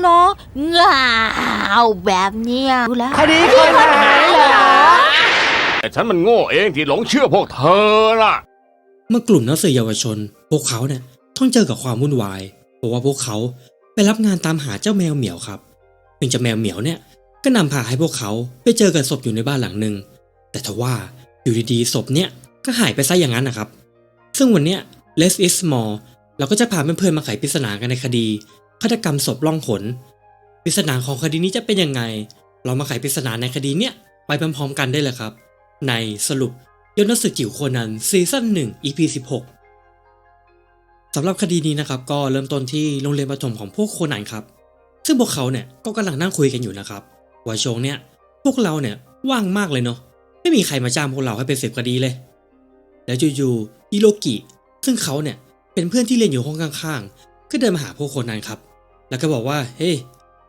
เหรอง้าแบบเนี้ยรู้แล้วคดีคนหายเหรอแต่ฉันมันโง่เองที่หลงเชื่อพวกเธอน่ะ เมื่อกลุ่มนักสืบเยาวชน พวกเขาเนี่ยต้องเจอกับความวุ่นวายเพราะว่าพวกเขาไปรับงานตามหาเจ้าแมวเหมียวครับซึ่งเจ้าแมวเหมียวเนี่ยก็นำพาให้พวกเขาไปเจอกับศพอยู่ในบ้านหลังหนึ่งแต่ทว่าอยู่ดีๆศพเนี่ยก็หายไปซะอย่างนั้นนะครับ ซึ่งวันเนี้ย less is more เราก็จะพาเพื่อนๆมาไขปริศนากันในคดี ฆาตกรรมศพล่องหนปริศนาของคดีนี้จะเป็นยังไง เรามาไขปริศนาในคดีเนี้ยไปพร้อมๆกันได้เลยครับ ในสรุปยนต์หนังสืจิ๋วโคนันซีซั่น1 EP 16สำหรับคดีนี้นะครับก็เริ่มต้นที่โรงเรียนประถมของพวกโคนันครับ ซึ่งพวกเขาเนี่ยก็กำลังนั่งคุยกันอยู่นะครับว่าชงเนี้ยพวกเราเนี่ยว่างมากเลยเนาะไม่มีใครมาจ้างพวกเราให้เป็นสืบคดีเลย แล้วอยู่ๆฮิโรกิ ซึ่งเขาเนี่ยเป็นเพื่อนที่เรียนอยู่ห้องข้างๆก็เดินมาหาพวกโคนันครับ แล้วก็บอกว่า เฮ้ย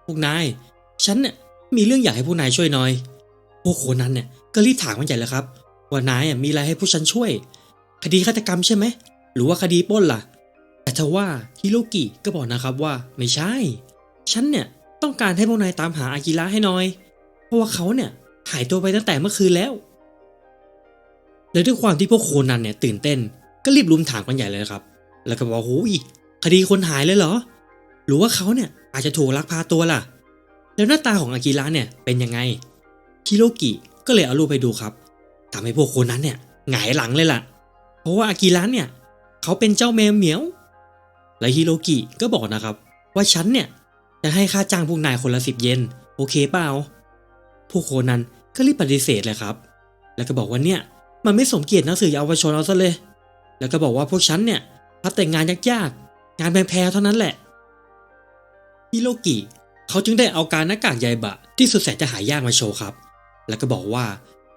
พวกนายฉันเนี่ยมีเรื่องอยากให้พวกนายช่วยหน่อย พวกโคนั้นเนี่ยก็รีบถามมันใหญ่เลยครับ ว่านายมีอะไรให้พวกฉันช่วย คดีฆาตกรรมใช่ไหม หรือว่าคดีปล้นล่ะ แต่ทว่าฮิโรกิก็บอกนะครับว่าไม่ใช่ ฉันเนี่ยต้องการให้พวกนายตามหาอากิระให้หน่อย เพราะว่าเขาเนี่ยหายตัวไปตั้งแต่เมื่อคืนแล้ว และด้วยความที่พวกโคนันเนี่ยตื่นเต้น ก็รีบรุมถามกันใหญ่เลยนะครับ แล้วก็บอกโอ้ยคดีคนหายเลยเหรอ หรือว่าเขาเนี่ยอาจจะถูกลักพาตัวล่ะ แล้วหน้าตาของอากิระเนี่ยเป็นยังไงฮิโรกิก็เลยเอารูปไปดูครับทำให้พวกคนนั้นเนี่ยหงายหลังเลยล่ะ เพราะว่าอากิระเนี่ยเขาเป็นเจ้าแมวเหมียว และฮิโรกิก็บอกนะครับ ว่าฉันเนี่ยจะให้ค่าจ้างพวกนายคนละสิบเยนโอเคเปล่าพวกคนนั้นก็รีบปฏิเสธเลยครับ แล้วก็บอกว่าเนี่ยมันไม่สมเกียรตินักสื่อเยาวชนเอาซะเลย แล้วก็บอกว่าพวกฉันเนี่ยรับแต่งงานยากๆ งานแพงๆเท่านั้นแหละ ฮิโรกิ เขาจึงได้เอาการหน้ากากใยบะ ที่สุดแสนจะหายากมาโชว์ครับ แล้วก็บอกว่า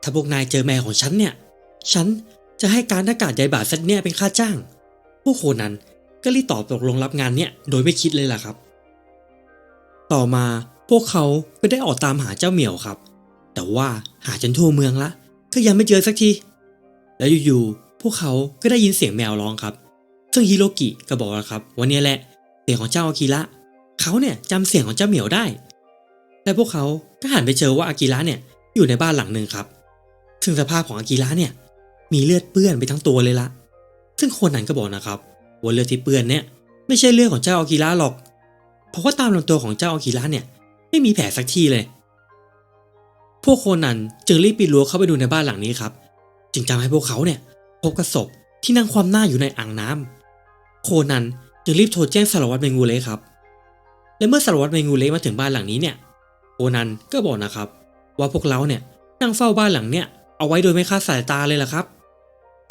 ถ้าพวกนายเจอแมวของฉันเนี่ย ฉันจะให้การหน้ากากใยบะเซตเนี่ยเป็นค่าจ้าง พวกโคนั้นก็รีบตอบตกลงรับงานเนี่ยโดยไม่คิดเลยล่ะครับ ต่อมาพวกเขาก็ได้ออกตามหาเจ้าเหมียวครับ แต่ว่าหาจนทั่วเมืองละ ก็ยังไม่เจอสักที แล้วอยู่ๆพวกเขาก็ได้ยินเสียงแมวร้องครับ ซึ่งฮิโรกิก็บอกแล้วครับว่านี่แหละเสียงของเจ้าอากิระ เขาเนี่ยจำเสียงของเจ้าเหมียวได้ และพวกเขาก็หันไปเจอว่าอากิระเนี่ยอยู่ในบ้านหลังหนึ่งครับ ซึ่งสภาพของอากิระเนี่ย มีเลือดเปื้อนไปทั้งตัวเลยละ ซึ่งคนนั้นก็บอกนะครับว่าเลือดที่เปื้อนเนี่ยไม่ใช่เลือดของเจ้าอากิระหรอก เพราะว่าตามลำตัวของเจ้าอากิระเนี่ย ไม่มีแผลสักที่เลย พวกคนนั้นจึงรีบปีนรั้วเข้าไปดูในบ้านหลังนี้ครับ จึงทำให้พวกเขาเนี่ย พบกับศพที่นั่งคว่ำหน้าอยู่ในอ่างน้ำโคนันจึงรีบโทรแจ้งสารวัตรเมงูเละครับ และเมื่อสารวัตรเมงูเละมาถึงบ้านหลังนี้เนี่ยโคนันก็บอกนะครับ ว่าพวกเราเนี่ยนั่งเฝ้าบ้านหลังเนี่ยเอาไว้โดยไม่คาดสายตาเลยล่ะครับ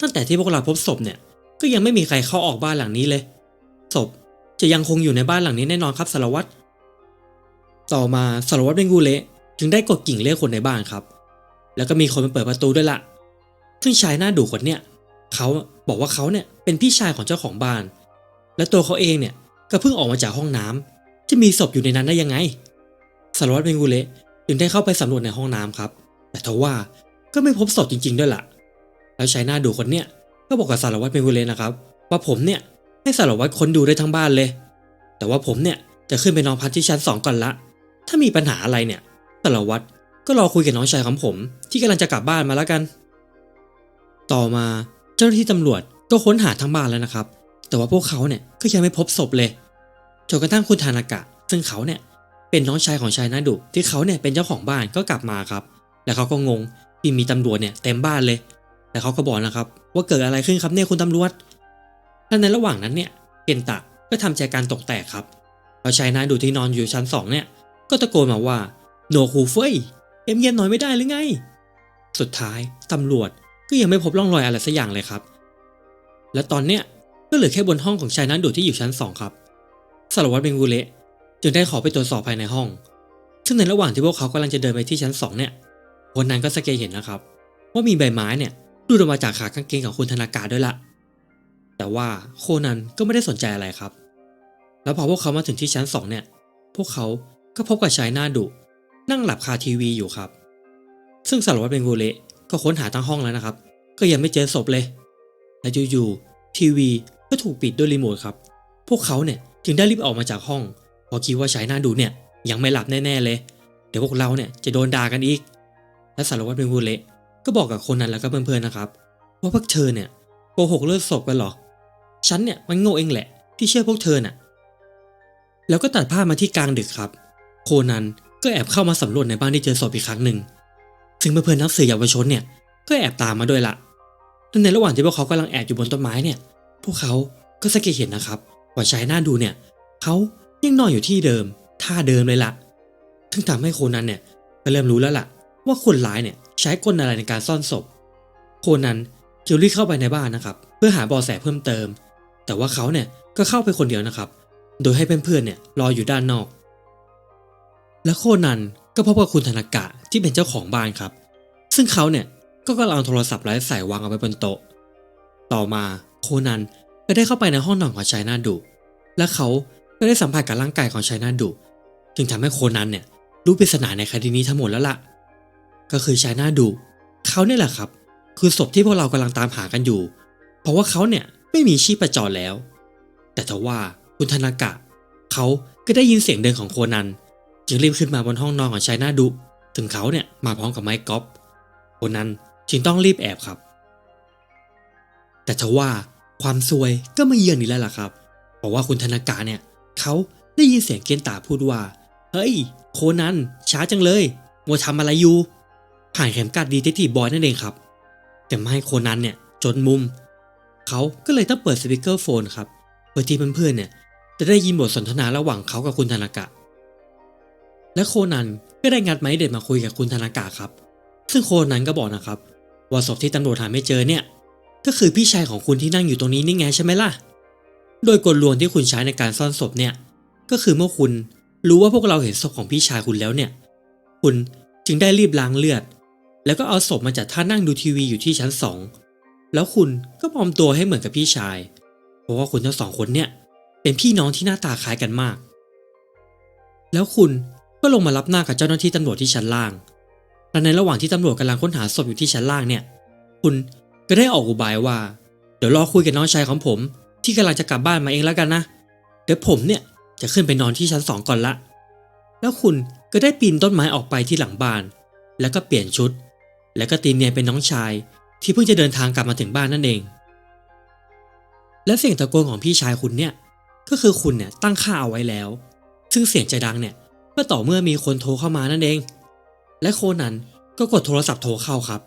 ตั้งแต่ที่พวกเราพบศพเนี่ยก็ยังไม่มีใครเข้าออกบ้านหลังนี้เลย ศพจะยังคงอยู่ในบ้านหลังนี้แน่นอนครับสารวัตรต่อมาสารวัตรเมงูเละจึงได้กดกิ่งเรียกคนในบ้านครับ แล้วก็มีคนมาเปิดประตูด้วยละซึ่งชายหน้าดุคนเนี่ยเขาบอกว่าเขาเนี่ยเป็นพี่ชายของเจ้าของบ้าน และตัวเขาเองเนี่ยก็เพิ่งออกมาจากห้องน้ำ จะมีศพอยู่ในนั้นได้ยังไงสารวัตรเมงูเละจึงได้เข้าไปสำรวจในห้องน้ำครับ แต่ทว่าก็ไม่พบศพจริง ๆ ด้วยล่ะ แล้วชายหน้าดุคนเนี่ยก็บอกกับสารวัตรเมงูเละนะครับ ว่าผมเนี่ยให้สารวัตรค้นดูได้ทั้งบ้านเลย แต่ว่าผมเนี่ยจะขึ้นไปนอนพักที่ชั้นสองก่อนละ ถ้ามีปัญหาอะไรเนี่ยสารวัตรก็รอคุยกับน้องชายของผม ที่กำลังจะกลับบ้านมาแล้วกัน ต่อมาเจ้าหน้าที่ตำรวจก็ค้นหาทั้งบ้านแล้วนะครับ แต่ว่าพวกเขาเนี่ยก็ยังไม่พบศพเลย จนกระทั่งคุณธานากะ ซึ่งเขาเนี่ยเป็นน้องชายของชายนาดุที่เขาเนี่ยเป็นเจ้าของบ้านก็กลับมาครับ แล้วเขาก็งงที่มีตำรวจเนี่ยเต็มบ้านเลย แต่เขาก็บอกนะครับ ว่าเกิดอะไรขึ้นครับเนี่ยคุณตำรวจและในระหว่างนั้นเนี่ยเกนตะก็ทำใจการตกแตกครับเพราะชายนาดุที่นอนอยู่ชั้นสองเนี่ย ก็ตะโกนมาว่าโนคูเฟยเงียบๆหน่อยไม่ได้หรือไง สุดท้ายตำรวจก็ยังไม่พบร่องรอยอะไรสักอย่างเลยครับ และตอนเนี้ยก็เหลือแค่บนห้องของชายนั้นดูที่อยู่ชั้นสองครับ สารวัตรเบงกูเละจึงได้ขอไปตรวจสอบภายในห้อง ซึ่งในระหว่างที่พวกเขากำลังจะเดินไปที่ชั้นสองเนี่ยคนนั้นก็สังเกตเห็นนะครับ ว่ามีใบไม้เนี่ยดูดออกมาจากขากางเกงของคุณธนากาด้วยละแต่ว่าโคนันก็ไม่ได้สนใจอะไรครับ แล้วพอพวกเขามาถึงที่ชั้นสองเนี่ย พวกเขาก็พบกับชายหน้าดุ นั่งหลับคาทีวีอยู่ครับ ซึ่งสารวัตรเบงโกเละก็ค้นหาทั้งห้องแล้วนะครับ ก็ยังไม่เจอศพเลย และอยู่ๆทีวีก็ถูกปิดด้วยรีโมทครับ พวกเขาเนี่ย จึงได้รีบออกมาจากห้องเพอคิดว่าชายหน้าดูเนี่ยยังไม่หลับแน่ๆเลย เดี๋ยวพวกเราเนี่ยจะโดนด่ากันอีก และสารวัตรเบงกูเละก็บอกกับคนนั้นแล้วก็เพื่อนๆนะครับว่าพวกเธอเนี่ยโกหกเลิกศพกันหรอ ฉันเนี่ยมันโง่เองแหละ ที่เชื่อพวกเธอน่ะ แล้วก็ตัดภาพมาที่กลางดึกครับ โคนันก็แอบเข้ามาสำรวจในบ้านที่เจอศพอีกครั้งหนึ่ง ซึ่งเพื่อนๆนักสืบเยาวชนเนี่ยก็แอบตามมาด้วยละและในระหว่างที่พวกเขากำลังแอบอยู่บนต้นไม้เนี่ย พวกเขาก็สังเกตเห็นนะครับ ว่าชายหน้าดูเนี่ยเขายังนอนอยู่ที่เดิมท่าเดิมเลยละซึ่งทำให้โคนันเนี่ยก็เริ่มรู้แล้วล่ะ ว่าคนร้ายเนี่ยใช้กลอะไรในการซ่อนศพ โคนันจึงรีบเข้าไปในบ้านนะครับ เพื่อหาเบาะแสเพิ่มเติม แต่ว่าเขาเนี่ยก็เข้าไปคนเดียวนะครับ โดยให้เพื่อนๆเนี่ยรออยู่ด้านนอก และโคนันก็พบกับคุณธนากะที่เป็นเจ้าของบ้านครับ ซึ่งเขาเนี่ยก็กำลังเอาโทรศัพท์ไร้สายวางเอาไว้บนโต๊ะ ต่อมาโคนันก็ได้เข้าไปในห้องนอนของชายหน้าดุ และเขาก็ได้สัมผัสกับร่างกายของชายนาดุจึงทำให้โคนันเนี่ยรู้ปริศนาในคดีนี้ทั้งหมดแล้วล่ะ ก็คือชายนาดุเขาเนี่ยแหละครับ คือศพที่พวกเรากำลังตามหากันอยู่ เพราะว่าเขาเนี่ยไม่มีชีพจรแล้ว แต่ทว่าคุณธนากะเขาก็ได้ยินเสียงเดินของโคนัน จึงรีบขึ้นมาบนห้องนอนของชายนาดุถึงเขาเนี่ยมาพร้อมกับไม้กอล์ฟโคนันจึงต้องรีบแอบครับ แต่ทว่าความซวยก็มาเยือนอีกแล้วล่ะครับ เพราะว่าคุณธนากะเนี่ยเขาได้ยินเสียงเกณฑ์ตาพูดว่า เฮ้ย โคนันช้าจังเลยมัวทำอะไรอยู่ ผ่านเข็มกัดดีเทคทีบอยนั่นเองครับ แต่ไม่ให้โคนันเนี่ยจนมุม เขาก็เลยต้องเปิดสปีกเกอร์โฟนครับเพื่อที่เพื่อนๆเนี่ยจะได้ยินบทสนทนาระหว่างเขากับคุณธนากะ และโคนันก็ได้งัดไม้เด็ดมาคุยกับคุณธนากะครับ ซึ่งโคนันก็บอกนะครับ ว่าศพที่ตำรวจหาไม่เจอเนี่ย ก็คือพี่ชายของคุณที่นั่งอยู่ตรงนี้นี่ไงใช่ไหมล่ะ โดยกลลวงที่คุณใช้ในการซ่อนศพเนี่ย ก็คือเมื่อคุณรู้ว่าพวกเราเห็นศพของพี่ชายคุณแล้วเนี่ย คุณจึงได้รีบล้างเลือด แล้วก็เอาศพมาจากท่านั่งดูทีวีอยู่ที่ชั้นสองแล้วคุณก็ปลอมตัวให้เหมือนกับพี่ชาย เพราะว่าคุณทั้งสองคนเนี่ย เป็นพี่น้องที่หน้าตาคล้ายกันมาก แล้วคุณก็ลงมารับหน้ากับเจ้าหน้าที่ตำรวจที่ชั้นล่างและในระหว่างที่ตำรวจกำลังค้นหาศพอยู่ที่ชั้นล่างเนี่ย คุณก็ได้ออกอุบายว่า เดี๋ยวรอคุยกับน้องชายของผม ที่กำลังจะกลับบ้านมาเองแล้วกันนะ เดี๋ยวผมเนี่ยจะขึ้นไปนอนที่ชั้นสองก่อนละ แล้วคุณก็ได้ปีนต้นไม้ออกไปที่หลังบ้าน แล้วก็เปลี่ยนชุด แล้วก็ตีเนียนเป็นน้องชาย ที่เพิ่งจะเดินทางกลับมาถึงบ้านนั่นเอง และเสียงตะโกนของพี่ชายคุณเนี่ย ก็คือคุณเนี่ยตั้งค่าเอาไว้แล้ว ซึ่งเสียงจะดังเนี่ยก็ต่อเมื่อมีคนโทรเข้ามานั่นเอง และโคนันก็กดโทรศัพท์โทรเข้าครับ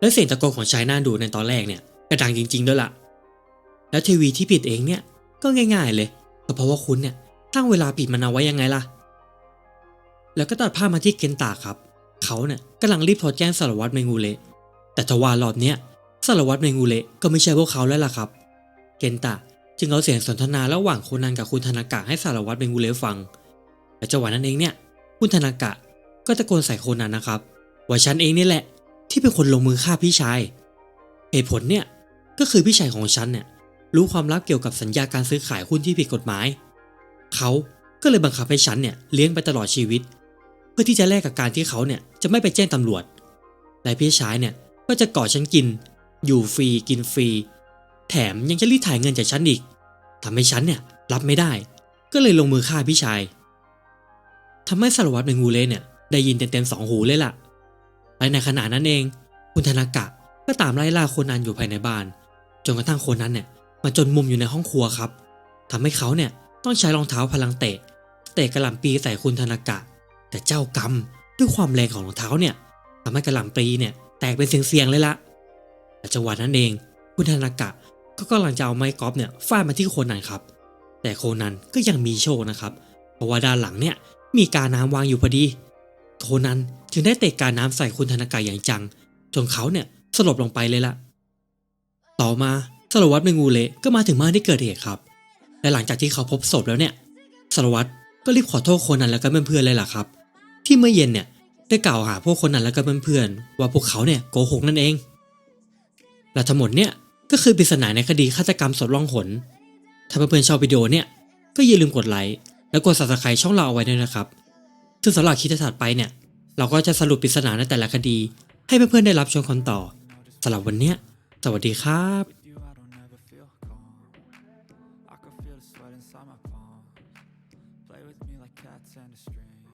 และเสียงตะโกนของชายหน้าดูในตอนแรกเนี่ยก็ดังจริง ๆ ด้วยล่ะ แล้วทีวีที่ปิดเองเนี่ยก็ง่าย ๆ เลยก็เพราะว่าคุณเนี่ยตั้งเวลาปิดมันเอาไว้ยังไงล่ะ แล้วก็ตัดภาพมาที่เคนตาครับ เขาเนี่ยกำลังรีบโทรแจ้งสารวัตรเมงูเละแต่ทว่ารอบเนี้ยสารวัตรเมงูเละก็ไม่ใช่พวกเขาแล้วล่ะครับ เคนตาจึงเอาเสียงสนทนาระหว่างโคนันกับคุณธนากะให้สารวัตรเมงูเละฟังและจังหวะนั้นเองเนี่ยคุณธนากะก็ตะโกนใส่โคนันนะครับว่าฉันเองนี่แหละ ที่เป็นคนลงมือฆ่าพี่ชาย เหตุผลเนี่ยก็คือพี่ชายของฉันเนี่ย รู้ความลับเกี่ยวกับสัญญาการซื้อขายหุ้นที่ผิดกฎหมาย เขาก็เลยบังคับให้ฉันเนี่ยเลี้ยงไปตลอดชีวิต เพื่อที่จะแลกกับการที่เขาเนี่ยจะไม่ไปแจ้งตำรวจและพี่ชายเนี่ยก็จะก่อฉันกิน อยู่ฟรีกินฟรี แถมยังจะรีดถ่ายเงินจากฉันอีกทำให้ฉันเนี่ยรับไม่ได้ ก็เลยลงมือฆ่าพี่ชายทำให้สารวัตรเมงูเล่เนี่ยได้ยินเต็มๆสองหูเลยล่ะและในขณะนั้นเอง คุณธนากะก็ตามไล่ล่าโคนันอยู่ภายในบ้าน จนกระทั่งโคนันเนี่ย มาจนมุมอยู่ในห้องครัวครับทำให้เขาเนี่ยต้องใช้รองเท้าพลังเตะ เตะกระหล่ำปีใส่คุณธนากะ แต่เจ้ากรรมด้วยความแรงของรองเท้าเนี่ยทำให้กระหล่ำปีเนี่ยแตกเป็นเสียงๆเลยละแต่จังหวะนั้นเองคุณธนากะก็กำลังจะเอาไม้กอล์ฟเนี่ยฟาดมาที่โคนันครับ แต่โคนันก็ยังมีโชคนะครับ เพราะว่าด้านหลังเนี่ยมีกาน้ำวางอยู่พอดี โคนันจึงได้เตะกาน้ำใส่คุณธนากะอย่างจัง จนเขาเนี่ยสลบลงไปเลยละต่อมา สารวัตรเมงูเละก็มาถึงบ้านที่เกิดเหตุครับ และหลังจากที่เขาพบศพแล้วเนี่ยสารวัตรก็รีบขอโทษคนนั้นแล้วก็เพื่อนๆเลยล่ะครับ ที่เมื่อเย็นเนี่ยได้กล่าวหาพวกคนนั้นแล้วก็เพื่อนๆว่าพวกเขาเนี่ยโกหกนั่นเอง และทั้งหมดเนี่ยก็คือปริศนาในคดีฆาตกรรมศพล่องหน ถ้าเพื่อนๆชอบวิดีโอเนี่ยก็อย่าลืมกดไลค์และกด subscribe ช่องเราเอาไว้ด้วยนะครับ ซึ่งสำหรับคลิปถัดไปเนี่ย เราก็จะสรุปปริศนาในแต่ละคดี ให้เพื่อนๆได้รับชมกันต่อสำหรับวันเนี้ยสวัสดีครับ